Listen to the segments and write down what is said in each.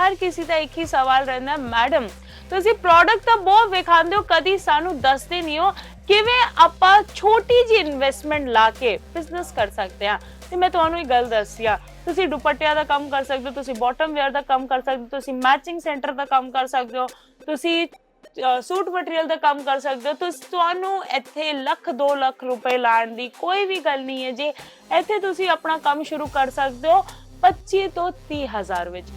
ਹਰ ਕਿਸੇ ਦਾ ਇੱਕ ਹੀ ਸਵਾਲ ਰਹਿੰਦਾ ਮੈਡਮ, ਤੁਸੀਂ ਪ੍ਰੋਡਕਟ ਤਾਂ ਬਹੁਤ ਵਿਖਾਉਂਦੇ ਹੋ, ਕਦੀ ਸਾਨੂੰ ਦੱਸਦੇ ਨਹੀਂ ਹੋ, ਕਿਵੇਂ ਆਪਾਂ ਛੋਟੀ ਜਿਹੀ ਇਨਵੈਸਟਮੈਂਟ ਲਾ ਕੇ ਬਿਜ਼ਨਸ ਕਰ ਸਕਦੇ ਹਾਂ? ਤੇ ਮੈਂ ਤੁਹਾਨੂੰ ਇਹ ਗੱਲ ਦੱਸੀ ਤੁਸੀਂ ਦੁਪੱਟਿਆਂ ਦਾ ਕੰਮ ਕਰ ਸਕਦੇ ਹੋ, ਤੁਸੀਂ ਬਾਟਮ ਵੇਅਰ ਦਾ ਕੰਮ ਕਰ ਸਕਦੇ ਹੋ, ਤੁਸੀਂ ਮੈਚਿੰਗ ਸੈਂਟਰ ਦਾ ਕੰਮ ਕਰ ਸਕਦੇ ਹੋ, ਤੁਸੀਂ ਸੂਟ ਮਟੀਰੀਅਲ ਦਾ ਕੰਮ ਕਰ ਸਕਦੇ ਹੋ, ਤੁਸੀਂ, ਤੁਹਾਨੂੰ ਇੱਥੇ ਲੱਖ 2 ਲੱਖ ਰੁਪਏ ਲਾਣ ਦੀ ਕੋਈ ਵੀ ਗੱਲ ਨਹੀਂ ਹੈ ਜੇ ਇੱਥੇ ਤੁਸੀਂ ਆਪਣਾ ਕੰਮ ਸ਼ੁਰੂ ਕਰ ਸਕਦੇ ਹੋ 25 ਤੋਂ 30 ਹਜ਼ਾਰ ਵਿੱਚ।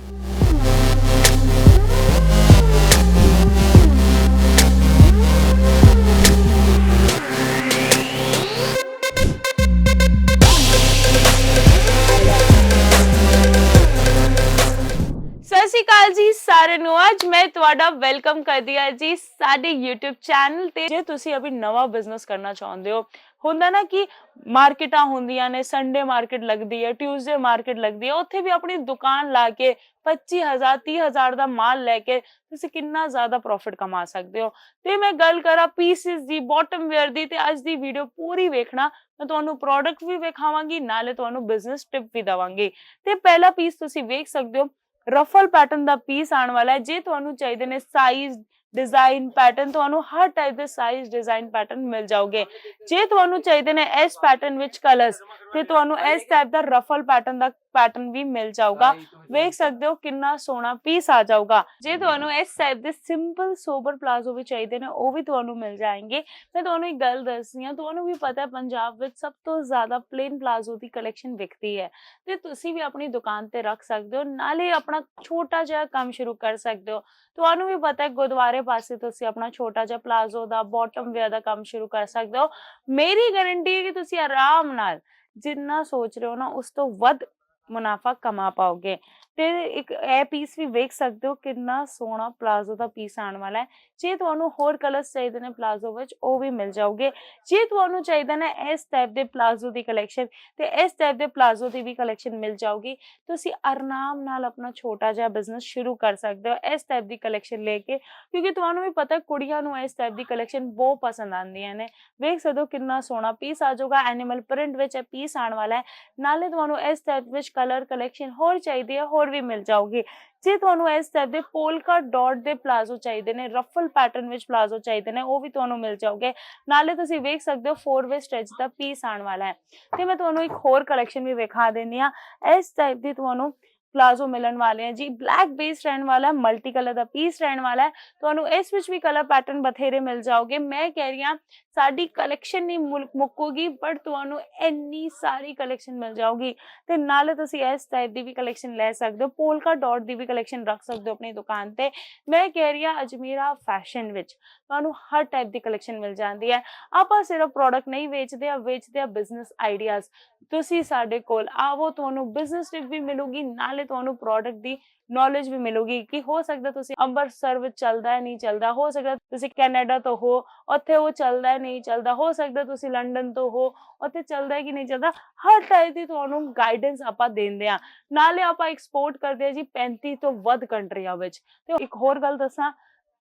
ਸਾਰਿਆਂ ਨੂੰ ਅੱਜ ਮੈਂ ਤੁਹਾਡਾ ਵੈਲਕਮ ਕਰਦੀ ਹਾਂ ਜੀ ਸਾਡੇ YouTube ਚੈਨਲ ਤੇ। ਜੇ ਤੁਸੀਂ ਅਭੀ ਨਵਾਂ ਬਿਜ਼ਨਸ ਕਰਨਾ ਚਾਹੁੰਦੇ ਹੋ, ਹੁੰਦਾ ਨਾ ਕਿ ਮਾਰਕੀਟਾਂ ਹੁੰਦੀਆਂ ਨੇ ਸੰਡੇ ਮਾਰਕੀਟ ਲੱਗਦੀ ਹੈ ਟਿਊਜ਼ਡੇ ਮਾਰਕੀਟ ਲੱਗਦੀ ਹੈ, ਉੱਥੇ ਵੀ ਆਪਣੀ ਦੁਕਾਨ ਲਾ ਕੇ 25000 30000 ਦਾ ਮਾਲ ਲੈ ਕੇ ਤੁਸੀਂ ਕਿੰਨਾ ਜ਼ਿਆਦਾ ਪ੍ਰੋਫਿਟ ਕਮਾ ਸਕਦੇ ਹੋ। ਤੇ ਮੈਂ ਗੱਲ ਕਰਾਂ ਪੀਸਿਸ ਦੀ ਬਾਟਮ ਵੇਅਰ ਦੀ ਤੇ ਅੱਜ ਦੀ ਵੀਡੀਓ ਪੂਰੀ ਵੇਖਣਾ, ਮੈਂ ਤੁਹਾਨੂੰ ਪ੍ਰੋਡਕਟ ਵੀ ਵਿਖਾਵਾਂਗੀ, ਨਾਲੇ ਤੁਹਾਨੂੰ ਬਿਜ਼ਨਸ ਟਿਪ ਵੀ ਦਵਾਂਗੀ। ਤੇ ਪਹਿਲਾ ਪੀਸ ਤੁਸੀਂ ਵੇਖ ਸਕਦੇ ਹੋ ਰਫਲ ਪੈਟਰਨ ਦਾ ਪੀਸ ਆਉਣ ਵਾਲਾ ਹੈ। ਜੇ ਤੁਹਾਨੂੰ ਚਾਹੀਦੇ ਨੇ ਸਾਈਜ਼ ਡਿਜ਼ਾਈਨ ਪੈਟਰਨ ਤੁਹਾਨੂੰ ਹਰ ਟਾਈਪ ਦੇ ਸਾਈਜ਼ ਡਿਜ਼ਾਈਨ ਪੈਟਰਨ ਮਿਲ ਜਾਓਗੇ। ਜੇ ਤੁਹਾਨੂੰ ਚਾਹੀਦੇ ਨੇ ਇਸ ਪੈਟਰਨ ਵਿੱਚ ਕਲਰਸ ਤੇ ਤੁਹਾਨੂੰ ਇਸ ਟਾਈਪ ਦਾ ਰਫਲ ਪੈਟਰਨ ਦਾ ਪੈਟਰਨ ਵੀ ਮਿਲ ਜਾਊਗਾ। ਵੇਖ ਸਕਦੇ ਹੋ ਕਿੰਨਾ ਸੋਹਣਾ ਪੀਸ ਆ ਜਾਊਗਾ। ਜੇ ਤੁਹਾਨੂੰ ਇਸ ਟਾਈਪ ਦੇ ਸਿੰਪਲ ਸੋਬਰ ਪਲਾਜ਼ੋ ਵੀ ਚਾਹੀਦੇ ਨੇ ਉਹ ਵੀ ਤੁਹਾਨੂੰ ਮਿਲ ਜਾਣਗੇ। ਮੈਂ ਤੁਹਾਨੂੰ ਇੱਕ ਗੱਲ ਦੱਸਦੀ ਹਾਂ ਤੁਹਾਨੂੰ ਵੀ ਪਤਾ ਹੈ ਪੰਜਾਬ ਵਿੱਚ ਸਭ ਤੋਂ ਜ਼ਿਆਦਾ ਪਲੇਨ ਪਲਾਜ਼ੋ ਦੀ ਕਲੈਕਸ਼ਨ ਵਿਕਦੀ ਹੈ। ਤੇ ਤੁਸੀਂ ਵੀ ਆਪਣੀ ਦੁਕਾਨ ਤੇ ਰੱਖ ਸਕਦੇ ਹੋ ਨਾਲੇ ਆਪਣਾ ਛੋਟਾ ਜਿਹਾ ਕੰਮ ਸ਼ੁਰੂ ਕਰ ਸਕਦੇ ਹੋ। ਤੁਹਾਨੂੰ ਵੀ ਪਤਾ ਹੈ ਗੁਰਦੁਆਰੇ ਪਾਸੇ ਤੁਸੀਂ ਆਪਣਾ ਛੋਟਾ ਜਿਹਾ ਪਲਾਜ਼ੋ ਦਾ ਬਾਟਮ ਵੇਅਰ ਦਾ ਕੰਮ ਸ਼ੁਰੂ ਕਰ ਸਕਦੇ ਹੋ ਮੇਰੀ ਗਾਰੰਟੀ ਹੈ ਕਿ ਤੁਸੀਂ ਆਰਾਮ ਨਾਲ ਜਿੰਨਾ ਸੋਚ ਰਹੇ ਹੋ ਨਾ ਉਸ ਤੋਂ ਵੱਧ ਮੁਨਾਫਾ ਕਮਾ ਪਾਓਗੇ ਤੇ ਇੱਕ ਇਹ ਪੀਸ ਵੀ ਵੇਖ ਸਕਦੇ ਹੋ ਕਿੰਨਾ ਸੋਹਣਾ ਪਲਾਜ਼ੋ ਦਾ ਪੀਸ ਆਉਣ ਵਾਲਾ ਹੈ। ਜੇ ਤੁਹਾਨੂੰ ਹੋਰ ਕਲਰਸ ਚਾਹੀਦੇ ਨੇ ਪਲਾਜ਼ੋ ਵਿੱਚ, ਉਹ ਵੀ ਮਿਲ ਜਾਊਗੇ। ਜੇ ਤੁਹਾਨੂੰ ਚਾਹੀਦਾ ਨਾ ਇਸ ਟਾਈਪ ਦੇ ਪਲਾਜ਼ੋ ਦੀ ਕਲੈਕਸ਼ਨ ਤੇ ਇਸ ਟਾਈਪ ਦੇ ਪਲਾਜ਼ੋ ਦੀ ਵੀ ਕਲੈਕਸ਼ਨ ਮਿਲ ਜਾਊਗੀ। ਤੁਸੀਂ ਆਰਾਮ ਨਾਲ ਆਪਣਾ ਛੋਟਾ ਜਿਹਾ ਬਿਜ਼ਨਸ ਸ਼ੁਰੂ ਕਰ ਸਕਦੇ ਹੋ ਇਸ ਟਾਈਪ ਦੀ ਕਲੈਕਸ਼ਨ ਲੈ ਕੇ, ਕਿਉਂਕਿ ਤੁਹਾਨੂੰ ਵੀ ਪਤਾ ਕੁੜੀਆਂ ਨੂੰ ਇਸ ਟਾਈਪ ਦੀ ਕਲੈਕਸ਼ਨ ਬਹੁਤ ਪਸੰਦ ਆਉਂਦੀਆਂ ਨੇ। ਵੇਖ ਸਕਦੇ ਹੋ ਕਿੰਨਾ ਸੋਹਣਾ ਪੀਸ ਆ ਜਾਊਗਾ ਐਨੀਮਲ ਪ੍ਰਿੰਟ ਵਿੱਚ ਇਹ ਪੀਸ ਆਉਣ ਵਾਲਾ ਹੈ। ਨਾਲੇ ਤੁਹਾਨੂੰ ਇਸ ਟਾਈਪ ਵਿੱਚ ਕਲਰ ਕਲੈਕਸ਼ਨ ਹੋਰ ਚਾਹੀਦੀ ਹੈ, ਹੋਰ ਵੀ ਮਿਲ ਜਾਊਗੀ। ਜੇ ਤੁਹਾਨੂੰ ਇਸ ਟਾਈਪ ਦੇ ਪੋਲਕਾ ਡਾਟ ਦੇ ਪਲਾਜ਼ੋ ਚਾਹੀਦੇ ਨੇ, ਰਫਲ ਪੈਟਰਨ ਵਿੱਚ ਪਲਾਜ਼ੋ ਚਾਹੀਦੇ ਨੇ, ਉਹ ਵੀ ਤੁਹਾਨੂੰ ਮਿਲ ਜਾਊਗੇ। ਨਾਲੇ ਤੁਸੀਂ ਵੇਖ ਸਕਦੇ ਹੋ 4 ਵੇ ਸਟ੍ਰੈਚ ਦਾ ਪੀਸ ਆਉਣ ਵਾਲਾ ਹੈ। ਤੇ ਮੈਂ ਤੁਹਾਨੂੰ ਇੱਕ ਹੋਰ ਕਲੈਕਸ਼ਨ ਵੀ ਵਿਖਾ ਦਿੰਦੀ ਆ ਇਸ ਟਾਈਪ ਦੀ ਤੁਹਾਨੂੰ ਪਲਾਜ਼ੋ ਮਿਲਣ ਵਾਲੇ ਆ ਜੀ। ਬਲੈਕ ਬੇਸ ਰਹਿਣ ਵਾਲਾ ਮਲਟੀ ਕਲਰ ਦਾ ਪੀਸ ਰਹਿਣ ਵਾਲਾ ਹੈ। ਤੁਹਾਨੂੰ ਇਸ ਵਿੱਚ ਵੀ ਕਲਰ ਪੈਟਰਨ ਬਥੇਰੇ ਮਿਲ ਜਾਓਗੇ। ਮੈਂ ਕਹਿ ਰਹੀ ਹਾਂ, ਸਾਡੀ ਕਲੈਕਸ਼ਨ ਨਹੀਂ ਮੁੱਕੂਗੀ ਬਟ ਤੁਹਾਨੂੰ ਇੰਨੀ ਸਾਰੀ ਕਲੈਕਸ਼ਨ ਮਿਲ ਜਾਊਗੀ। ਤੇ ਨਾਲੇ ਤੁਸੀਂ ਇਸ ਟਾਈਪ ਦੀ ਵੀ ਕਲੈਕਸ਼ਨ ਲੈ ਸਕਦੇ ਹੋ। ਪੋਲਕਾ ਡਾਟ ਦੀ ਵੀ ਕਲੈਕਸ਼ਨ ਰੱਖ ਸਕਦੇ ਹੋ ਆਪਣੀ ਦੁਕਾਨ ਤੇ। ਮੈਂ ਕਹਿ ਰਹੀ ਹਾਂ, ਅਜਮੀਰਾ ਫੈਸ਼ਨ ਵਿੱਚ ਤੁਹਾਨੂੰ ਹਰ ਟਾਈਪ ਦੀ ਕਲੈਕਸ਼ਨ ਮਿਲ ਜਾਂਦੀ ਹੈ। ਆਪਾਂ ਸਿਰਫ ਪ੍ਰੋਡਕਟ ਨਹੀਂ ਵੇਚਦੇ ਆ ਵੇਚਦੇ ਆ ਬਿਜ਼ਨਸ ਆਈਡੀਆਜ਼ ਤੁਸੀਂ ਸਾਡੇ ਕੋਲ ਆਵੋ, ਤੁਹਾਨੂੰ ਬਿਜ਼ਨਸ ਟਿਪ ਵੀ ਮਿਲੂਗੀ, ਨਾਲੇ ਤੁਹਾਨੂੰ ਪ੍ਰੋਡਕਟ ਦੀ ਨੌਲੇਜ ਵੀ ਮਿਲੂਗੀ ਕਿ ਹੋ ਸਕਦਾ ਤੁਸੀਂ ਅੰਮ੍ਰਿਤਸਰ ਵਿੱਚ ਚੱਲਦਾ ਹੈ, ਨਹੀਂ ਚੱਲਦਾ, ਹੋ ਸਕਦਾ ਤੁਸੀਂ ਕੈਨੇਡਾ ਤੋਂ ਹੋ, ਉੱਥੇ ਉਹ ਚੱਲਦਾ ਹੈ, ਨਹੀਂ ਚੱਲਦਾ, ਹੋ ਸਕਦਾ ਤੁਸੀਂ ਲੰਡਨ ਤੋਂ ਹੋ, ਉੱਥੇ ਚੱਲਦਾ ਹੈ ਕਿ ਨਹੀਂ ਚੱਲਦਾ, ਹਰ ਟਾਈਪ ਦੀ ਤੁਹਾਨੂੰ ਗਾਈਡੈਂਸ ਆਪਾਂ ਦਿੰਦੇ ਆ ਨਾਲੇ ਆਪਾਂ ਐਕਸਪੋਰਟ ਕਰਦੇ ਆ ਜੀ 35 ਤੋਂ ਵੱਧ ਕੰਟਰੀਆਂ ਵਿੱਚ। ਤੇ ਇੱਕ ਹੋਰ ਗੱਲ ਦੱਸਾਂ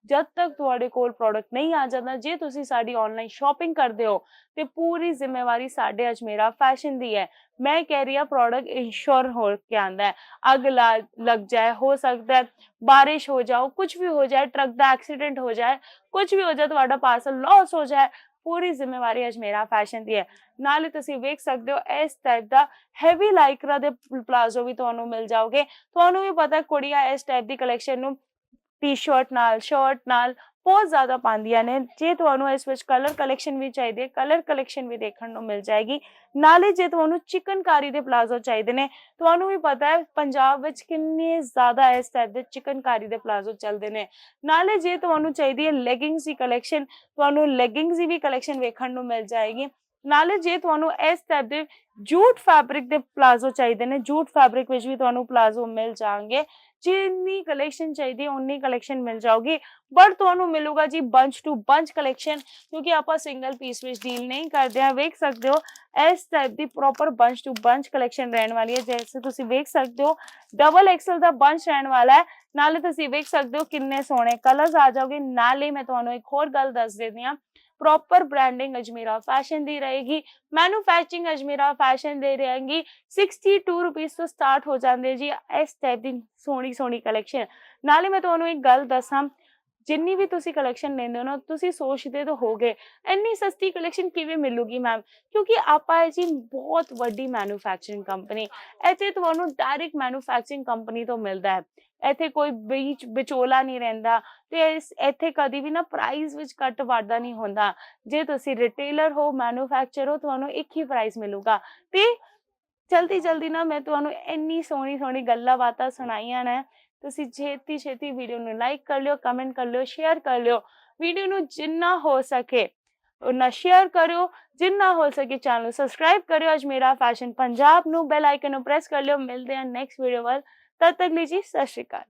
ਜਦ ਤੱਕ ਤੁਹਾਡੇ ਕੋਲ ਪ੍ਰੋਡਕਟ ਨਹੀਂ ਆ ਜਾਂਦਾ, ਜੇ ਤੁਸੀਂ ਸਾਡੀ ਆਨਲਾਈਨ ਸ਼ਾਪਿੰਗ ਕਰਦੇ ਹੋ, ਤੇ ਪੂਰੀ ਜ਼ਿੰਮੇਵਾਰੀ ਸਾਡੇ ਅਜਮੇਰਾ ਫੈਸ਼ਨ ਦੀ ਹੈ। ਮੈਂ ਕਹਿ ਰਹੀ ਹਾਂ ਪ੍ਰੋਡਕਟ ਇੰਸ਼ੋਰ ਹੋ ਕੇ ਆਂਦਾ ਹੈ। ਅੱਗ ਲੱਗ ਜਾਏ, ਹੋ ਸਕਦਾ ਹੈ, ਬਾਰਿਸ਼ ਹੋ ਜਾਓ, ਕੁਝ ਵੀ ਹੋ ਜਾਏ, ਟਰੱਕ ਦਾ ਐਕਸੀਡੈਂਟ ਹੋ ਜਾਏ, ਕੁਝ ਵੀ ਹੋ ਜਾਏ, ਤੁਹਾਡਾ ਪਾਰਸਲ ਲਾਸ ਹੋ ਜਾਏ, ਪੂਰੀ ਜ਼ਿੰਮੇਵਾਰੀ ਅੱਜ ਮੇਰਾ ਫੈਸ਼ਨ ਦੀ ਹੈ। ਨਾਲ ਹੀ ਤੁਸੀਂ ਵੇਖ ਸਕਦੇ ਹੋ, ਇਸ ਟਾਈਪ ਦਾ ਹੈਵੀ ਲਾਈਕਰਾ ਦੇ ਪਲਾਜ਼ੋ ਵੀ ਤੁਹਾਨੂੰ ਮਿਲ ਜਾਓਗੇ। ਤੁਹਾਨੂੰ ਵੀ ਪਤਾ ਹੈ ਕੁੜੀਆਂ ਇਸ ਟਾਈਪ ਦੀ ਕਲੈਕਸ਼ਨ ਨੂੰ ਟੀ-ਸ਼ਰਟ ਨਾਲ ਸ਼ਰਟ ਨਾਲ ਬਹੁਤ ਜ਼ਿਆਦਾ ਪਾਉਂਦੀਆਂ ਨੇ। ਜੇ ਤੁਹਾਨੂੰ ਇਸ ਵਿੱਚ ਕਲਰ ਕਲੈਕਸ਼ਨ ਵੀ ਚਾਹੀਦੀ ਹੈ ਕਲਰ ਕਲੈਕਸ਼ਨ ਵੀ ਦੇਖਣ ਨੂੰ ਮਿਲ ਜਾਏਗੀ। ਨਾਲੇ ਜੇ ਤੁਹਾਨੂੰ ਚਿਕਨਕਾਰੀ ਦੇ ਪਲਾਜ਼ੋ ਚਾਹੀਦੇ ਨੇ, ਤੁਹਾਨੂੰ ਵੀ ਪਤਾ ਹੈ ਪੰਜਾਬ ਵਿੱਚ ਕਿੰਨੇ ਜ਼ਿਆਦਾ ਇਸ ਟਾਈਪ ਦੇ ਚਿਕਨਕਾਰੀ ਦੇ ਪਲਾਜ਼ੋ ਚੱਲਦੇ ਨੇ। ਨਾਲੇ ਜੇ ਤੁਹਾਨੂੰ ਚਾਹੀਦੀ ਹੈ ਲੈਗਿੰਗਸ ਦੀ ਕਲੈਕਸ਼ਨ ਤੁਹਾਨੂੰ ਲੈਗਿੰਗਸ ਦੀ ਵੀ ਕਲੈਕਸ਼ਨ ਵੇਖਣ ਨੂੰ ਮਿਲ ਜਾਏਗੀ। ਨਾਲੇ ਜੇ ਤੁਹਾਨੂੰ ਇਸ ਟਾਈਪ ਦੇ ਜੂਟ ਫੈਬਰਿਕ ਦੇ ਪਲਾਜ਼ੋ ਚਾਹੀਦੇ ਨੇ, ਜੂਟ ਫੈਬਰਿਕ ਵਿੱਚ ਵੀ ਤੁਹਾਨੂੰ ਪਲਾਜ਼ੋ ਮਿਲ ਜਾਣਗੇ। ਜਿੰਨੀ ਕਲੈਕਸ਼ਨ ਚਾਹੀਦੀ ਹੈ ਉਨੀ ਕਲੈਕਸ਼ਨ ਮਿਲ ਜਾਊਗੀ। ਬਟ ਤੁਹਾਨੂੰ ਮਿਲੂਗਾ ਜੀ ਬੰਚ ਟੂ ਬੰਚ ਕਲੈਕਸ਼ਨ ਕਿਉਂਕਿ ਆਪਾਂ ਸਿੰਗਲ ਪੀਸ ਵਿੱਚ ਡੀਲ ਨਹੀਂ ਕਰਦੇ ਆ ਵੇਖ ਸਕਦੇ ਹੋ, ਇਸ type the proper bunch to bunch collection ਰਹਿਣ ਵਾਲੀ ਹੈ, ਜੈਸੇ ਤੁਸੀਂ ਵੇਖ ਸਕਦੇ ਹੋ ਡਬਲ ਐਕਸਲ ਦਾ ਬੰਚ ਰਹਿਣ ਵਾਲਾ ਹੈ। ਨਾਲੇ ਤੁਸੀਂ ਵੇਖ ਸਕਦੇ ਹੋ ਕਿੰਨੇ ਸੋਹਣੇ ਕਲਰਸ ਆ ਜਾਓਗੇ। ਨਾਲੇ ਮੈਂ ਤੁਹਾਨੂੰ ਇੱਕ ਹੋਰ ਗੱਲ ਦੱਸ ਦਿੰਦੀ ਹਾਂ ਪ੍ਰੋਪਰ ਬ੍ਰਾਂਡਿੰਗ ਅਜਮੇਰਾ ਫੈਸ਼ਨ ਦੀ ਰਹੇਗੀ। ਮੈਨੂਫੈਕਚਰਿੰਗ ਅਜਮੇਰਾ ਫੈਸ਼ਨ ਦੇ ਰਹੇਗੀ। 62 ਰੁਪਏ ਤੋਂ ਸਟਾਰਟ ਹੋ ਜਾਂਦੇ ਜੀ ਇਸ ਟਾਈਪ ਦੀ ਸੋਹਣੀ ਸੋਹਣੀ ਕਲੈਕਸ਼ਨ ਨਾਲੇ ਮੈਂ ਤੁਹਾਨੂੰ ਇੱਕ ਗੱਲ ਦੱਸਾਂ ਜਿੰਨੀ ਵੀ ਤੁਸੀਂ ਕਲੈਕਸ਼ਨ ਲੈਂਦੇ ਹੋ ਨਾ, ਤੁਸੀਂ ਸੋਚਦੇ ਤਾਂ ਹੋਗੇ ਇੰਨੀ ਸਸਤੀ ਕਲੈਕਸ਼ਨ ਕਿਵੇਂ ਮਿਲੂਗੀ ਮੈਮ ਕਿਉਂਕਿ ਆਪਾਂ ਹੈ ਜੀ ਬਹੁਤ ਵੱਡੀ ਮੈਨੂਫੈਕਚਰਿੰਗ ਕੰਪਨੀ ਇੱਥੇ ਤੁਹਾਨੂੰ ਡਾਇਰੈਕਟ ਮੈਨੂਫੈਕਚਰਿੰਗ ਕੰਪਨੀ ਤੋਂ ਮਿਲਦਾ ਹੈ। ਇੱਥੇ ਕੋਈ ਵਿੱਚ ਵਿਚੋਲਾ ਨਹੀਂ ਰਹਿੰਦਾ ਤੇ ਇੱਥੇ ਕਦੀ ਵੀ ਨਾ ਪ੍ਰਾਈਸ ਵਿੱਚ ਘੱਟ ਵਾਧਾ ਨਹੀਂ ਹੁੰਦਾ। ਜੇ ਤੁਸੀਂ ਰਿਟੇਲਰ ਹੋ ਮੈਨੂਫੈਕਚਰ ਹੋ, ਤੁਹਾਨੂੰ ਇੱਕ ਹੀ ਪ੍ਰਾਈਸ ਮਿਲੂਗਾ। ਤੇ ਜਲਦੀ ਜਲਦੀ ਨਾ ਮੈਂ ਤੁਹਾਨੂੰ ਇੰਨੀ ਸੋਹਣੀ ਸੋਹਣੀ ਗੱਲਾਂ ਬਾਤਾਂ ਸੁਣਾਈਆਂ ਨੇ। ਤੁਸੀਂ ਛੇਤੀ ਛੇਤੀ ਵੀਡੀਓ ਨੂੰ ਲਾਈਕ ਕਰ ਲਿਓ ਕਮੈਂਟ ਕਰ ਲਿਓ ਸ਼ੇਅਰ ਕਰ ਲਿਓ। ਵੀਡੀਓ ਨੂੰ ਜਿੰਨਾ ਹੋ ਸਕੇ ਉਨਾ ਸ਼ੇਅਰ ਕਰਿਓ, ਜਿੰਨਾ ਹੋ ਸਕੇ ਚੈਨਲ ਨੂੰ ਸਬਸਕ੍ਰਾਈਬ ਕਰਿਓ। ਅੱਜ ਮੇਰਾ ਫੈਸ਼ਨ ਪੰਜਾਬ ਨੂੰ ਬੈਲ ਆਈਕਨ ਨੂੰ ਪ੍ਰੈਸ ਕਰ ਲਿਓ। ਮਿਲਦੇ ਹਾਂ ਨੈਕਸਟ ਵੀਡੀਓ ਵੱਲ। ਤਦ ਤੱਕ ਲਈ ਜੀ, ਸਤਿ ਸ਼੍ਰੀ ਅਕਾਲ।